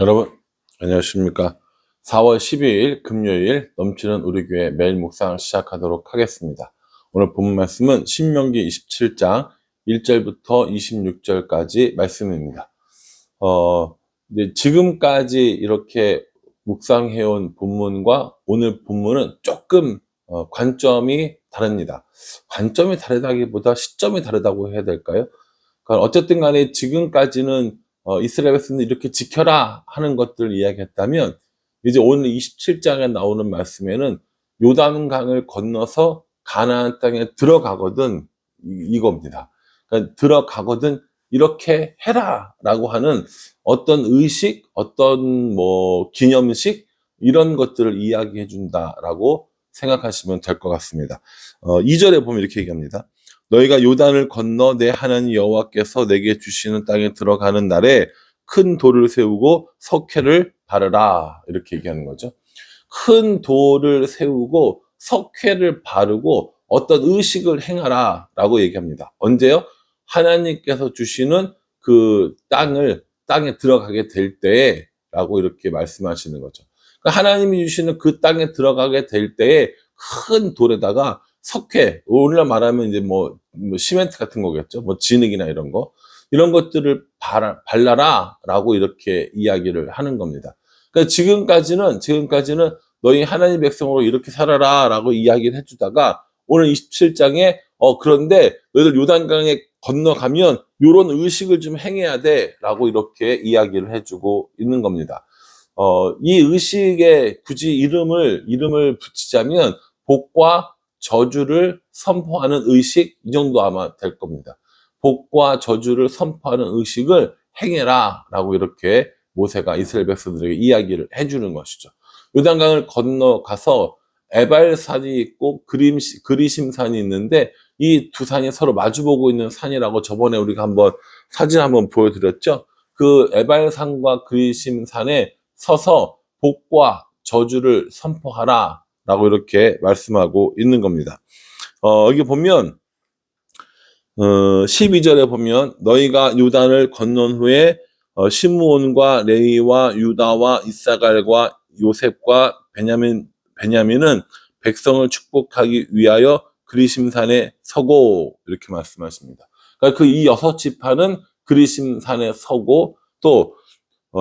여러분, 안녕하십니까. 4월 12일 금요일 넘치는 우리 교회 매일 묵상 시작하도록 하겠습니다. 오늘 본 말씀은 신명기 27장 1절부터 26절까지 말씀입니다. 어, 이제 지금까지 이렇게 묵상해온 본문과 오늘 본문은 조금 어, 관점이 다릅니다. 관점이 다르다기보다 시점이 다르다고 해야 될까요? 그러니까 어쨌든 간에 지금까지는 어, 이스라엘 백성들 이렇게 지켜라 하는 것들을 이야기했다면 이제 오늘 27장에 나오는 말씀에는 요단강을 건너서 가나안 땅에 들어가거든 이, 겁니다 그러니까 들어가거든 이렇게 해라라고 하는 어떤 의식, 어떤 뭐 기념식 이런 것들을 이야기해 준다라고 생각하시면 될 것 같습니다. 어, 2절에 보면 이렇게 얘기합니다. 너희가 요단을 건너 내 하나님 여호와께서 내게 주시는 땅에 들어가는 날에 큰 돌을 세우고 석회를 바르라 이렇게 얘기하는 거죠. 큰 돌을 세우고 석회를 바르고 어떤 의식을 행하라라고 얘기합니다. 언제요? 하나님께서 주시는 그 땅을 땅에 들어가게 될 때라고 이렇게 말씀하시는 거죠. 그러니까 하나님이 주시는 그 땅에 들어가게 될 때에 큰 돌에다가 석회, 오늘날 말하면 이제 뭐, 뭐 시멘트 같은 거겠죠. 뭐 진흙이나 이런 거. 이런 것들을 발, 발라라 라고 이렇게 이야기를 하는 겁니다. 그러니까 지금까지는, 지금까지는 너희 하나님 백성으로 이렇게 살아라 라고 이야기를 해주다가 오늘 27장에 어, 그런데 너희들 요단강에 건너가면 이런 의식을 좀 행해야 돼 라고 이렇게 이야기를 해주고 있는 겁니다. 어, 이 의식에 굳이 이름을, 이름을 붙이자면 복과 저주를 선포하는 의식 이 정도 아마 될 겁니다. 복과 저주를 선포하는 의식을 행해라 라고 이렇게 모세가 이스라엘 백성들에게 이야기를 해주는 것이죠. 요단강을 건너가서 에발산이 있고 그림, 그리심산이 있는데 이 두 산이 서로 마주보고 있는 산이라고 저번에 우리가 한번 사진 한번 보여드렸죠. 그 에발산과 그리심산에 서서 복과 저주를 선포하라 라고 이렇게 말씀하고 있는 겁니다. 어, 여기 보면, 어, 12절에 보면, 너희가 요단을 건넌 후에 어, 시므온과 레이와 유다와 이사갈과 요셉과 베냐민, 베냐민은 백성을 축복하기 위하여 그리심산에 서고 이렇게 말씀하십니다. 그러니까 그 이 여섯 지파는 그리심산에 서고 또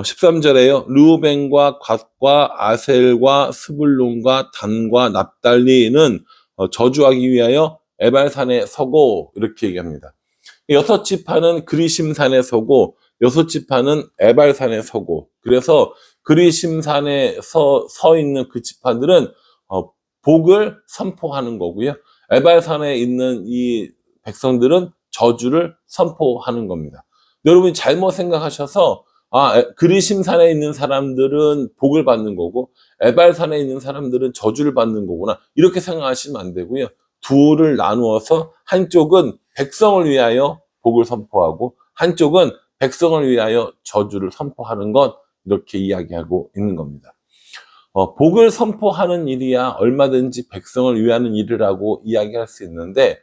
13절에요. 어, 루벤과 갓과 아셀과 스불론과 단과 납달리는 어, 저주하기 위하여 에발산에 서고 이렇게 얘기합니다. 여섯 지파는 그리심산에 서고 여섯 지파는 에발산에 서고 그래서 그리심산에 서, 서 있는 그 지파들은 어, 복을 선포하는 거고요. 에발산에 있는 이 백성들은 저주를 선포하는 겁니다. 여러분이 잘못 생각하셔서 아, 그리심산에 있는 사람들은 복을 받는 거고 에발산에 있는 사람들은 저주를 받는 거구나. 이렇게 생각하시면 안 되고요. 둘을 나누어서 한쪽은 백성을 위하여 복을 선포하고 한쪽은 백성을 위하여 저주를 선포하는 것 이렇게 이야기하고 있는 겁니다. 어, 복을 선포하는 일이야 얼마든지 백성을 위하는 일이라고 이야기할 수 있는데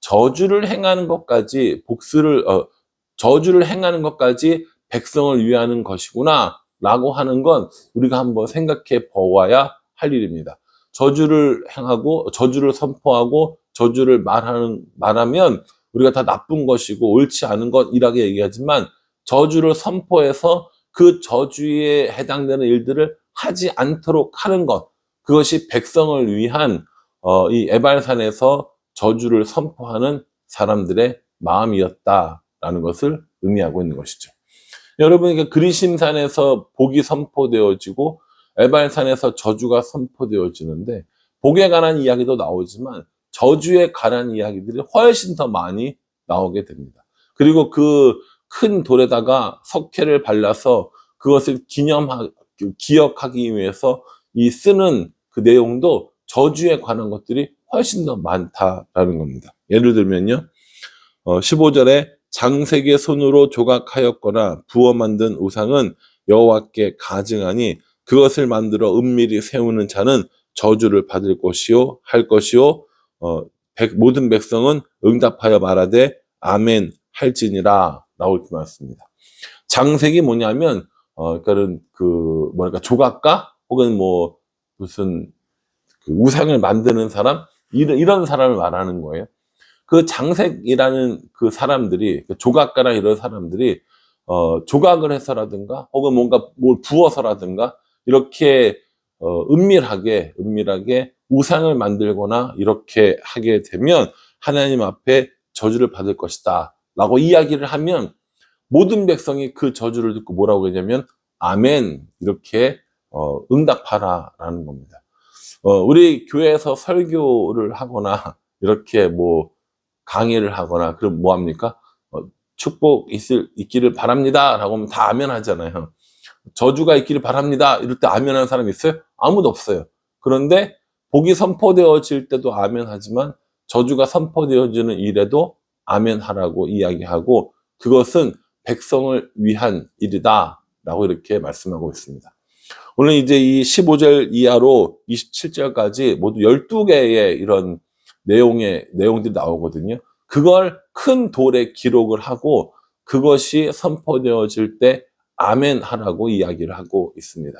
저주를 행하는 것까지 복수를 어, 저주를 행하는 것까지 백성을 위하는 것이구나 라고 하는 건 우리가 한번 생각해 보아야 할 일입니다. 저주를 행하고 저주를 선포하고 저주를 말하는 말하면 우리가 다 나쁜 것이고 옳지 않은 것이라고 얘기하지만 저주를 선포해서 그 저주에 해당되는 일들을 하지 않도록 하는 것 그것이 백성을 위한 어, 이 에발산에서 저주를 선포하는 사람들의 마음이었다라는 것을 의미하고 있는 것이죠. 여러분에게 그리심산에서 복이 선포되어지고 에발산에서 저주가 선포되어지는데 복에 관한 이야기도 나오지만 저주에 관한 이야기들이 훨씬 더 많이 나오게 됩니다. 그리고 그 큰 돌에다가 석회를 발라서 그것을 기념하, 기억하기 위해서 이 쓰는 그 내용도 저주에 관한 것들이 훨씬 더 많다라는 겁니다. 예를 들면요. 어, 15절에 장색의 손으로 조각하였거나 부어 만든 우상은 여호와께 가증하니 그것을 만들어 은밀히 세우는 자는 저주를 받을 것이요 할 것이요 어, 백, 모든 백성은 응답하여 말하되 아멘 할지니라 나올 때 말습니다. 장색이 뭐냐면 어, 그러니까는 그 뭐랄까 조각가 혹은 뭐 무슨 그 우상을 만드는 사람 이런 이런 사람을 말하는 거예요. 그 장색이라는 그 사람들이 그 조각가나 이런 사람들이 어, 조각을 해서라든가 혹은 뭔가 뭘 부어서라든가 이렇게 어, 은밀하게 은밀하게 우상을 만들거나 이렇게 하게 되면 하나님 앞에 저주를 받을 것이다 라고 이야기를 하면 모든 백성이 그 저주를 듣고 뭐라고 하냐면 아멘 이렇게 어, 응답하라 라는 겁니다. 어, 우리 교회에서 설교를 하거나 이렇게 뭐 강의를 하거나 그럼 뭐 합니까? 어, 축복 있을 있기를 바랍니다라고 하면 다 아멘 하잖아요. 저주가 있기를 바랍니다. 이럴 때 아멘 하는 사람 있어요? 아무도 없어요. 그런데 복이 선포되어질 때도 아멘 하지만 저주가 선포되어지는 일에도 아멘 하라고 이야기하고 그것은 백성을 위한 일이다. 라고 이렇게 말씀하고 있습니다. 오늘 이제 이 15절 이하로 27절까지 모두 12개의 이런 내용의, 내용들이 나오거든요. 그걸 큰 돌에 기록을 하고 그것이 선포되어질 때 아멘 하라고 이야기를 하고 있습니다.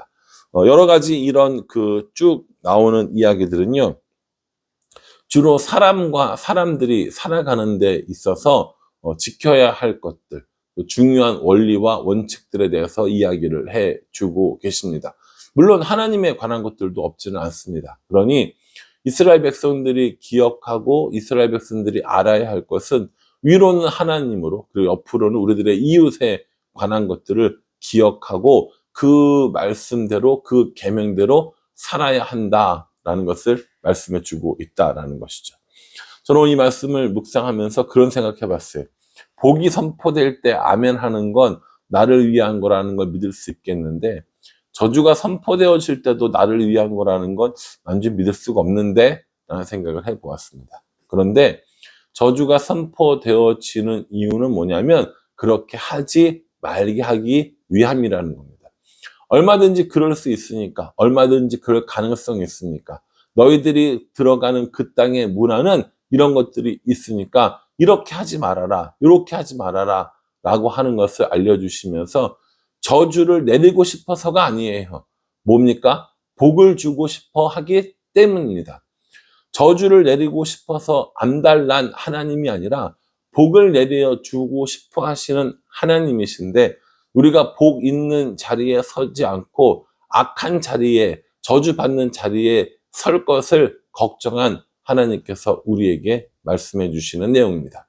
어, 여러 가지 이런 그 쭉 나오는 이야기들은요. 주로 사람과 사람들이 살아가는 데 있어서 어, 지켜야 할 것들, 그 중요한 원리와 원칙들에 대해서 이야기를 해 주고 계십니다. 물론 하나님에 관한 것들도 없지는 않습니다. 그러니 이스라엘 백성들이 기억하고 이스라엘 백성들이 알아야 할 것은 위로는 하나님으로 그리고 옆으로는 우리들의 이웃에 관한 것들을 기억하고 그 말씀대로 그 계명대로 살아야 한다라는 것을 말씀해 주고 있다라는 것이죠. 저는 이 말씀을 묵상하면서 그런 생각해 봤어요. 복이 선포될 때 아멘 하는 건 나를 위한 거라는 걸 믿을 수 있겠는데 저주가 선포되어질 때도 나를 위한 거라는 건 완전 믿을 수가 없는데 라는 생각을 해 보았습니다. 그런데 저주가 선포되어지는 이유는 뭐냐면 그렇게 하지 말게 하기 위함이라는 겁니다. 얼마든지 그럴 수 있으니까, 얼마든지 그럴 가능성이 있으니까, 너희들이 들어가는 그 땅의 문화는 이런 것들이 있으니까 이렇게 하지 말아라, 이렇게 하지 말아라 라고 하는 것을 알려주시면서 저주를 내리고 싶어서가 아니에요. 뭡니까? 복을 주고 싶어 하기 때문입니다. 저주를 내리고 싶어서 안달난 하나님이 아니라 복을 내려 주고 싶어 하시는 하나님이신데 우리가 복 있는 자리에 서지 않고 악한 자리에 저주받는 자리에 설 것을 걱정한 하나님께서 우리에게 말씀해 주시는 내용입니다.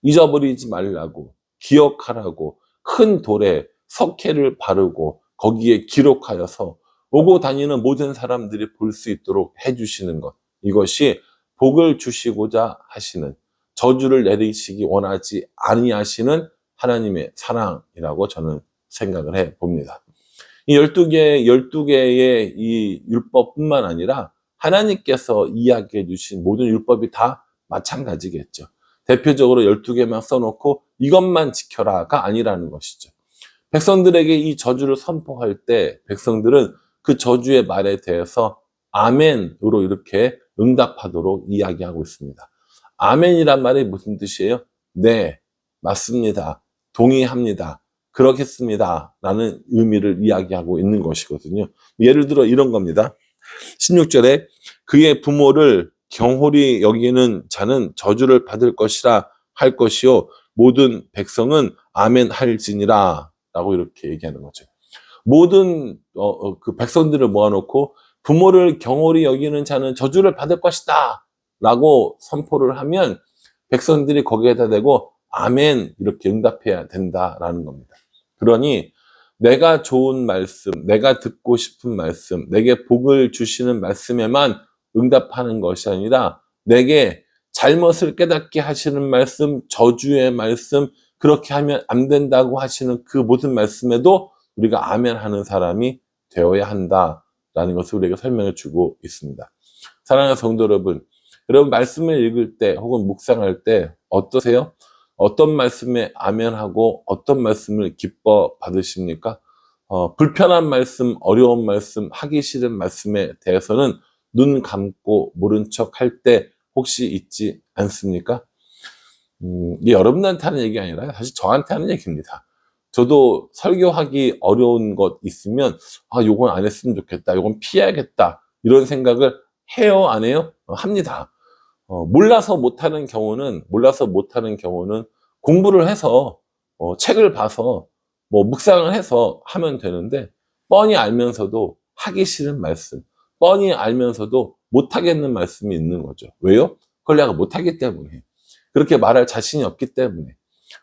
잊어버리지 말라고 기억하라고 큰 돌에 석회를 바르고 거기에 기록하여서 오고 다니는 모든 사람들이 볼 수 있도록 해주시는 것. 이것이 복을 주시고자 하시는 저주를 내리시기 원하지 아니하시는 하나님의 사랑이라고 저는 생각을 해 봅니다. 이 12개, 12개의 이 율법뿐만 아니라 하나님께서 이야기해 주신 모든 율법이 다 마찬가지겠죠. 대표적으로 12개만 써놓고 이것만 지켜라가 아니라는 것이죠. 백성들에게 이 저주를 선포할 때 백성들은 그 저주의 말에 대해서 아멘으로 이렇게 응답하도록 이야기하고 있습니다. 아멘이란 말이 무슨 뜻이에요? 네, 맞습니다. 동의합니다. 그렇겠습니다. 라는 의미를 이야기하고 있는 것이거든요. 예를 들어 이런 겁니다. 16절에 그의 부모를 경홀히 여기는 자는 저주를 받을 것이라 할 것이요. 모든 백성은 아멘 할지니라. 라고 이렇게 얘기하는 거죠. 모든 어, 어, 그 백성들을 모아놓고 부모를 경홀히 여기는 자는 저주를 받을 것이다. 라고 선포를 하면 백성들이 거기에다 대고 아멘 이렇게 응답해야 된다라는 겁니다. 그러니 내가 좋은 말씀, 내가 듣고 싶은 말씀, 내게 복을 주시는 말씀에만 응답하는 것이 아니라 내게 잘못을 깨닫게 하시는 말씀, 저주의 말씀, 그렇게 하면 안 된다고 하시는 그 모든 말씀에도 우리가 아멘 하는 사람이 되어야 한다라는 것을 우리에게 설명해 주고 있습니다. 사랑하는 성도 여러분, 여러분 말씀을 읽을 때 혹은 묵상할 때 어떠세요? 어떤 말씀에 아멘하고 어떤 말씀을 기뻐 받으십니까? 어, 불편한 말씀, 어려운 말씀, 하기 싫은 말씀에 대해서는 눈 감고 모른 척 할 때 혹시 있지 않습니까? 음, 여러분한테 하는 얘기 아니라 사실 저한테 하는 얘기입니다. 저도 설교하기 어려운 것 있으면 아 요건 안 했으면 좋겠다 요건 피해야겠다 이런 생각을 해요 안 해요 어, 합니다 어, 몰라서 못하는 경우는 몰라서 못하는 경우는 공부를 해서 어, 책을 봐서 뭐 묵상을 해서 하면 되는데 뻔히 알면서도 하기 싫은 말씀 뻔히 알면서도 못하겠는 말씀이 있는 거죠 왜요? 그걸 내가 못하기 때문에 그렇게 말할 자신이 없기 때문에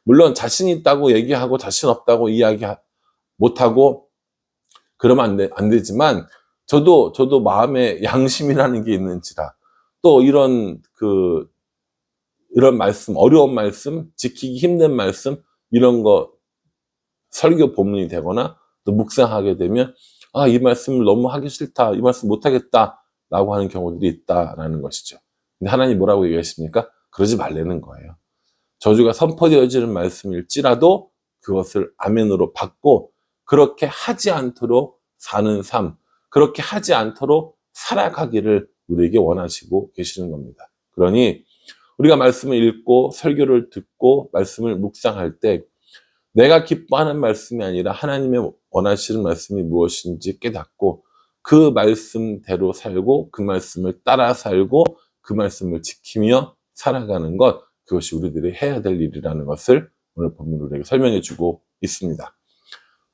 물론 자신 있다고 얘기하고 자신 없다고 이야기 못하고 그러면 안, 되, 안 되지만 저도 저도 마음에 양심이라는 게 있는지라 또 이런 그 이런 말씀 어려운 말씀 지키기 힘든 말씀 이런 거 설교 본문이 되거나 또 묵상하게 되면 아 이 말씀을 너무 하기 싫다 이 말씀 못 하겠다 라고 하는 경우들이 있다라는 것이죠. 근데 하나님 뭐라고 얘기하십니까? 그러지 말라는 거예요. 저주가 선포되어지는 말씀일지라도 그것을 아멘으로 받고 그렇게 하지 않도록 사는 삶, 그렇게 하지 않도록 살아가기를 우리에게 원하시고 계시는 겁니다. 그러니 우리가 말씀을 읽고 설교를 듣고 말씀을 묵상할 때 내가 기뻐하는 말씀이 아니라 하나님의 원하시는 말씀이 무엇인지 깨닫고 그 말씀대로 살고 그 말씀을 따라 살고 그 말씀을 지키며 살아가는 것 그것이 우리들이 해야 될 일이라는 것을 오늘 본문으로 우리에게 설명해 주고 있습니다.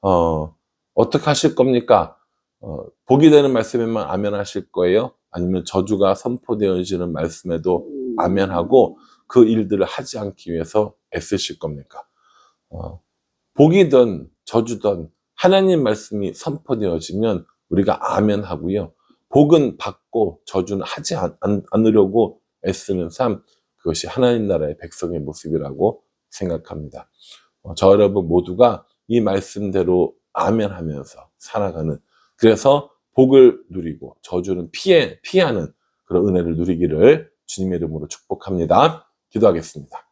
어, 어떻게 하실 겁니까? 어, 복이 되는 말씀에만 아멘 하실 거예요? 아니면 저주가 선포되어지는 말씀에도 아멘하고 그 일들을 하지 않기 위해서 애쓰실 겁니까? 어, 복이든 저주든 하나님 말씀이 선포되어지면 우리가 아멘 하고요. 복은 받고 저주는 하지 않, 않으려고 애쓰는 삶, 그것이 하나님 나라의 백성의 모습이라고 생각합니다. 어, 저 여러분 모두가 이 말씀대로 아멘 하면서 살아가는, 그래서 복을 누리고 저주는 피해, 피하는 그런 은혜를 누리기를 주님의 이름으로 축복합니다. 기도하겠습니다.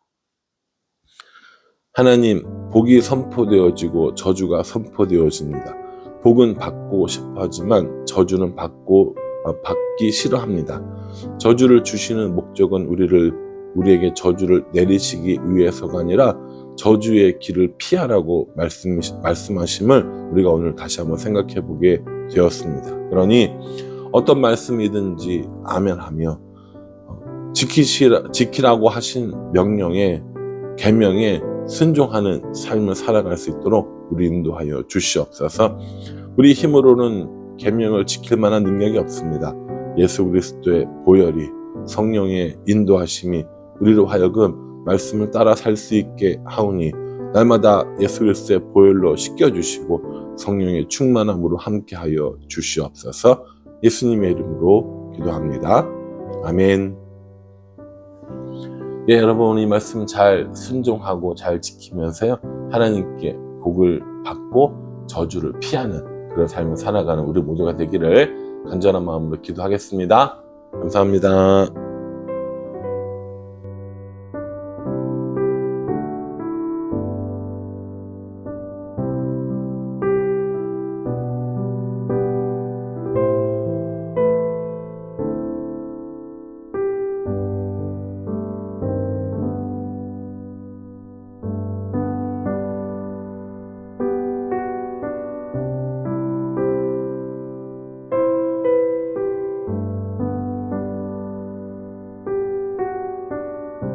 하나님, 복이 선포되어지고 저주가 선포되어집니다. 복은 받고 싶어 하지만 저주는 받고, 어, 받기 싫어합니다. 저주를 주시는 목적은 우리를, 우리에게 저주를 내리시기 위해서가 아니라 저주의 길을 피하라고 말씀, 말씀하심을 우리가 오늘 다시 한번 생각해 보게 되었습니다. 그러니 어떤 말씀이든지 아멘하며 어, 지키시라, 지키라고 하신 명령에, 계명에 순종하는 삶을 살아갈 수 있도록 우리 인도하여 주시옵소서. 우리 힘으로는 계명을 지킬 만한 능력이 없습니다. 예수 그리스도의 보혈이 성령의 인도하심이 우리로 하여금 말씀을 따라 살 수 있게 하오니 날마다 예수 그리스도의 보혈로 씻겨 주시고 성령의 충만함으로 함께하여 주시옵소서. 예수님의 이름으로 기도합니다. 아멘. 예, 여러분 이 말씀 잘 순종하고 잘 지키면서요 하나님께 복을 받고 저주를 피하는 그런 삶을 살아가는 우리 모두가 되기를 간절한 마음으로 기도하겠습니다. 감사합니다.